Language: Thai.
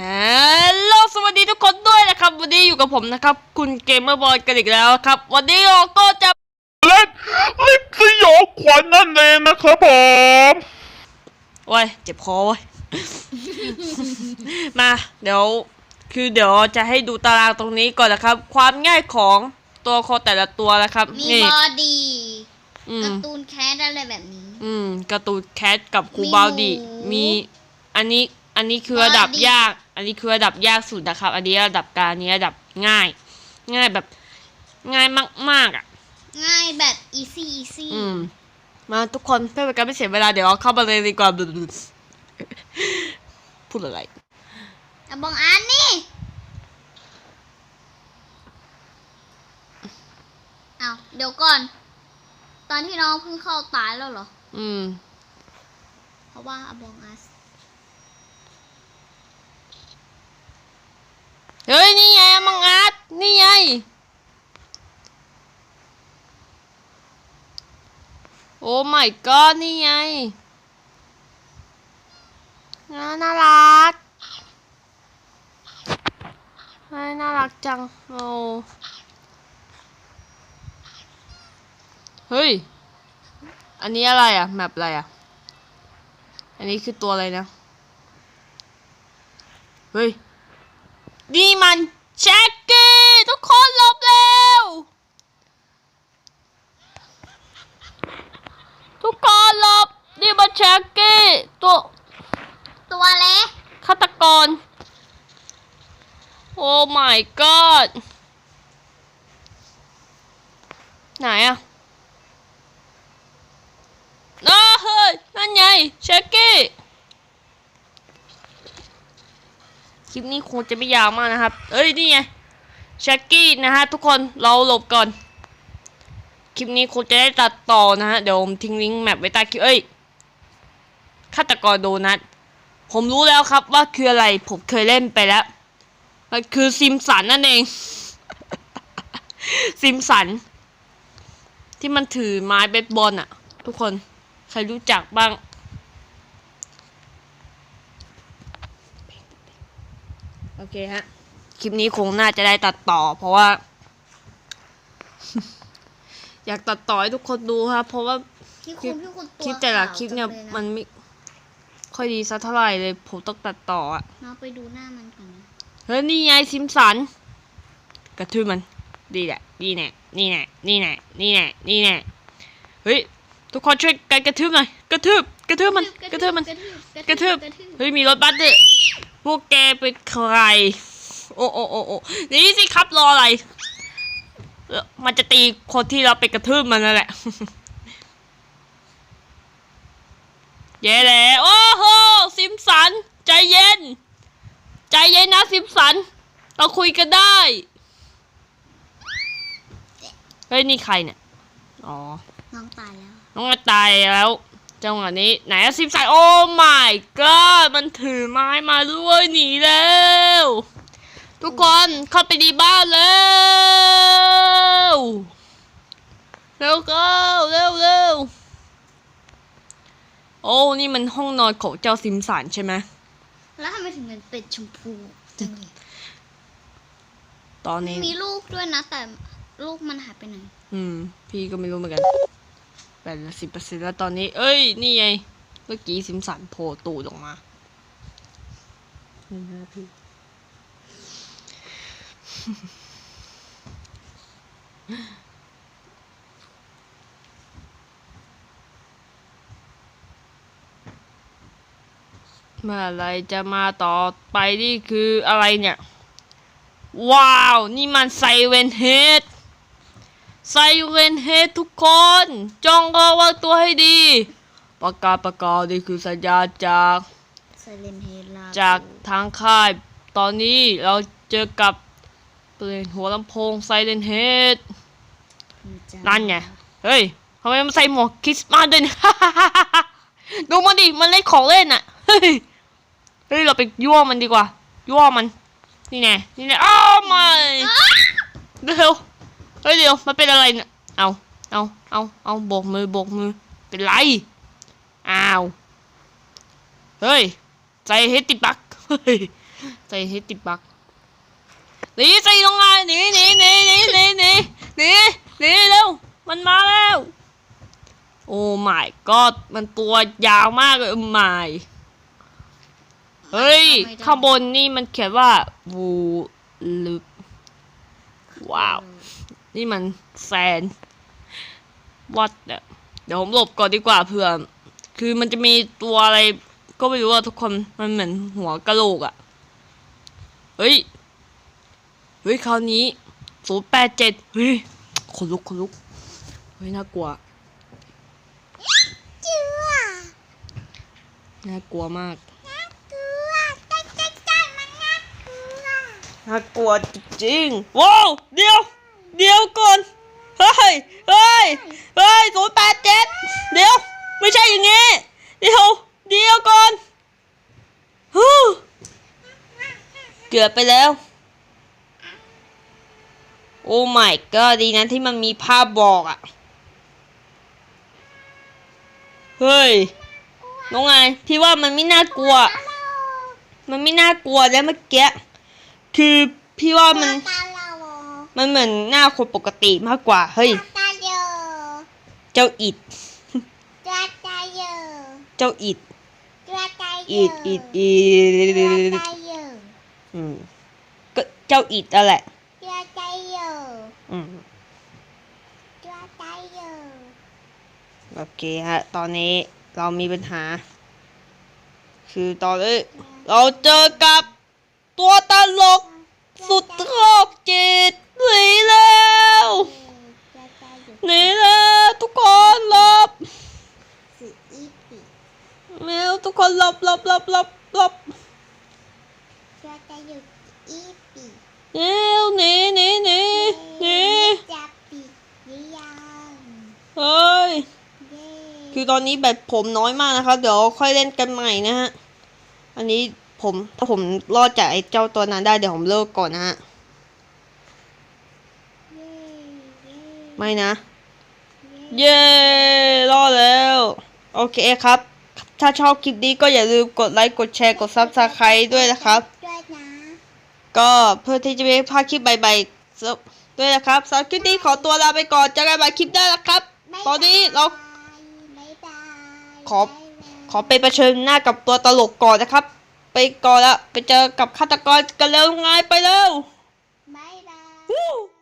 ฮัลโหลสวัสดีทุกคนด้วยนะครับ วันนี้อยู่กับผมนะครับ คุณเกมเมอร์บอยกันอีกแล้วครับ วันนี้เราก็จะเล่นลิปสยองขวัญนั่นเองนะครับผมโอ้ยเจ็บคอเว้ย มา เดี๋ยว คือเดี๋ยวจะให้ดูตารางตรงนี้ก่อนนะครับ ความง่ายของตัวโคแต่ละตัวนะครับมีนี่บอดี้อืกามร์ตูนแคสอะไรแบบนี้ อืมการ์ตูนแคทกับครูมีบาวดีหมู มี อันนี้ อันนี้คือระดับบอดี้ยาก อันนี้คือระดับยากสุดนะครับ อันนี้ระดับกลางอันนี้ระดับง่าย ง่ายแบบ ง่ายมากๆอะ ง่ายแบบ easy easy อืม มาทุกคนเพื่อเป็นการไม่เสียเวลาเดี๋ยวเราเข้ามาเลยดีกว่าพูดอะไรอะบองอันนี่เอาเดี๋ยวก่อน ตอนที่น้องเพิ่งเข้าตายแล้วเหรอ อืม เพราะว่าอบองอัส เฮ้ย นี่ไงมังอาร์ตนี่ไง โอ้ my god นี่ไงน่าน่ารักเฮ้ยน่ารักจัง โอ้เฮ้ย อันนี้อะไรอะแมปอะไรอะอันนี้คือตัวอะไรนะ เฮ้ย นี่มันแจ็คกี้ทุกคนหลบเร็ว ทุกคนหลบนี่มันแจ็คกี้ตัวตัวเล็กฆาตกร โอ้ my god ไหนอะอ้าเฮ้ยนั่นไงแจ็คกี้ ค ลิปนี้คงจะไม่ยาวมากนะครับ เอ้ยนี่ไงแช็กกี้นะฮะทุกคนเราหลบก่อน คลิปนี้คงจะได้ตัดต่อนะฮะเดี๋ยวผมทิ้งลิงก์แมปไว้ใต้คลิปเอ้ยฆาตกรโดนัทผมรู้แล้วครับว่าคืออะไรผมเคยเล่นไปแล้ว มันคือซิมสันนั่นเอง ซิมสัน ที่มันถือไม้เบสบอลอะทุกคน ใครรู้จักบ้าง โอ เคฮะ คลิปนี้คงน่าจะได้ตัดต่อ เพราะว่า อยากตัดต่อให้ทุกคนดูครับ เพราะว่าที่คลิคุปณที่คุณตัวคลิปแต่ละขาวคลิปเนี่ยจังลมันไม่ค่อยดีสักเท่าไหร่เลยผมต้องตัดต่ออะน้องไปดูหน้ามันก่อนนะเฮ้ยนี่ไงซิมสัน กระทืบมัน ดีแหละนี่แน่นี่แน่นี่แน่นี่แน่นี่แน่เฮ้ยทุกคนช่วยกันกระทืบหน่อยกระทืบกระทืบมันกระทืบมัน กระทืบเฮ้ยมีรถบัสด้วย พวกแกเป็นใคร โอ้โอ้โอ้โอ้นี่สิครับรออะไรเอ่อมันจะตีคนที่เราไปกระทืบมันนั่นแหละเย้แล้วโอ้โหซิมสัน ใจเย็น ใจเย็นนะซิมสัน เราคุยกันได้เฮ้ยนี่ใครเนี่ย อ๋อ น้องตายแล้ว น้องกระตายแล้ว จังหวะนี้ไหนอะซิมสันโอ้ my god มันถือไม้มาด้วยหนีแล้ว ทุกคนเข้าไปดีบ้านแล้วเร็วเก้าเร็วเร็วโอ้นี่มันห้องนอนของเจ้าซิมสันใช่ไหมแล้วทำไมถึงมันเป็นชมพูจังเลยตอนนี้มีลูกด้วยนะ แต่ลูกมันหายไปไหน อืม พี่ก็ไม่รู้เหมือนกัน แปดสิบเปอร์เซ็นต์แล้วตอนนี้ เอ้ย นี่ไง เมื่อกี้ซิมสันโผล่ตูดออกมานี่นะพี่เมื่อไหรจะมาต่อไปนี่คืออะไรเนี่ย ว้าว นี่มันไซเวนเฮด ไซเวนเฮดทุกคน จ้องระวังตัวให้ดีประกาศประกาศนี่คือสัญญาณจากไซเลนเฮลาจากทางค่าย ตอนนี้เราเจอกับเปลี่ยนหัวลำโพงไซเ n นเฮดนั่นไง เฮ้ยทำไมมันใส่หมวกคริสต์มาสด้วยเนี่ย ดูมันดิ มันเล่นของเล่นอะเฮ้ย เฮ้ย เราไปยั่วมันดีกว่า ยั่วมัน นี่แน่นี่แน่อ้าวไม่เดี๋ยวเฮ้ยเดี๋ยวมันเป็นอะไรเนี่ยเอาเอาเอาเอาโบกมือโบกมือเป็นไรอ้าวเฮ้ยใจเฮดติดบักเฮ้ยใส่ให้ติดบักหนีใส่ลงมาหนีหนีหนีหนีหนีหนีหนีหนีเร็วมันมาแล้วโอ้ my god มันตัวยาวมากเลยอืม my เฮ้ย ข้างบนนี่มันเขียนว่าวูลึกว้าว นี่มันแซนวัดเนี่ยเดี๋ยวผมหลบก่อนดีกว่าเผื่อ คือมันจะมีตัวอะไร ก็ไม่รู้อะทุกคนมันเหมือนหัวกะโหลกอะเฮ้ย เฮ้ยคราวนี้ศูนย์แปดเจ็ดเฮ้ยขนลุกขนลุก เฮ้ยน่ากลัวน่ากลัวมากเกลือจังจังจังมันน่ากลือน่ากลัวจริงๆว้าวเดี๋ยว เดี๋ยวก่อน เฮ้ย เฮ้ย เฮ้ยศูนย์แปดเจ็ดเดี๋ยว ไม่ใช่อย่างงี้ เดี๋ยว เดี๋ยวก่อนฮู้เกือบไปแล้ว โอ้ my god ดีนะที่มันมีภาพบอกอะเฮ้ย น้องไงพี่ว่ามันไม่น่ากลัว มันไม่น่ากลัวแล้วเมื่อกี้ คือพี่ว่ามัน มันเหมือนหน้าคนปกติมากกว่า เฮ้ยตาเยอเจ้าอิดตัวตาเยอเจ้าอิดตัวตาเยอิด อิดอิดตัวตาเยออืมก็เจ้าอิดนั่นแหละตัวตาเยออืมตัวตาเยอโอเคฮะ ตอนนี้เรามีปัญหา คือตอนนี้เราเจอกับตัวตลก สุดโรคจิตหนีแล้วตัวตาเยอหนีแล้วทุกคนหลบสุดอีปีแมวทุกคนหลบหลบหลบหลบหลบตัวตาเยออีปีเร็วหนีหนีหนีหนีจับปีหรือยังเฮ้ยเย้คือตอนนี้แบตผมน้อยมากนะครับเดี๋ยวค่อยเล่นกันใหม่นะฮะ อันนี้ ผมถ้าผมรอดจากไอ้เจ้าตัวนั้นได้เดี๋ยวผมเลิกก่อนนะฮะเย้เย้ไม่นะ เย้รอดแล้ว โอเคครับ ถ้าชอบคลิปนี้ก็อย่าลืมกดไลค์ กดแชร์ กดซับสไครต์ด้วยนะครับ ด้วยนะ ก็เพื่อที่จะไม่พลาดคลิปใหม่ๆด้วยนะครับสำหรับคลิปนี้ขอตัวลาไปก่อนเจอกันใหม่คลิปหน้านะครับ ตอนนี้เราบ๊ายบายขอขอไปประชิญหน้ากับตัวตลกก่อนนะครับ ไปก่อนละไปเจอกับฆาตกรกันแล้วไงไปแล้วบ๊ายบาย Woo!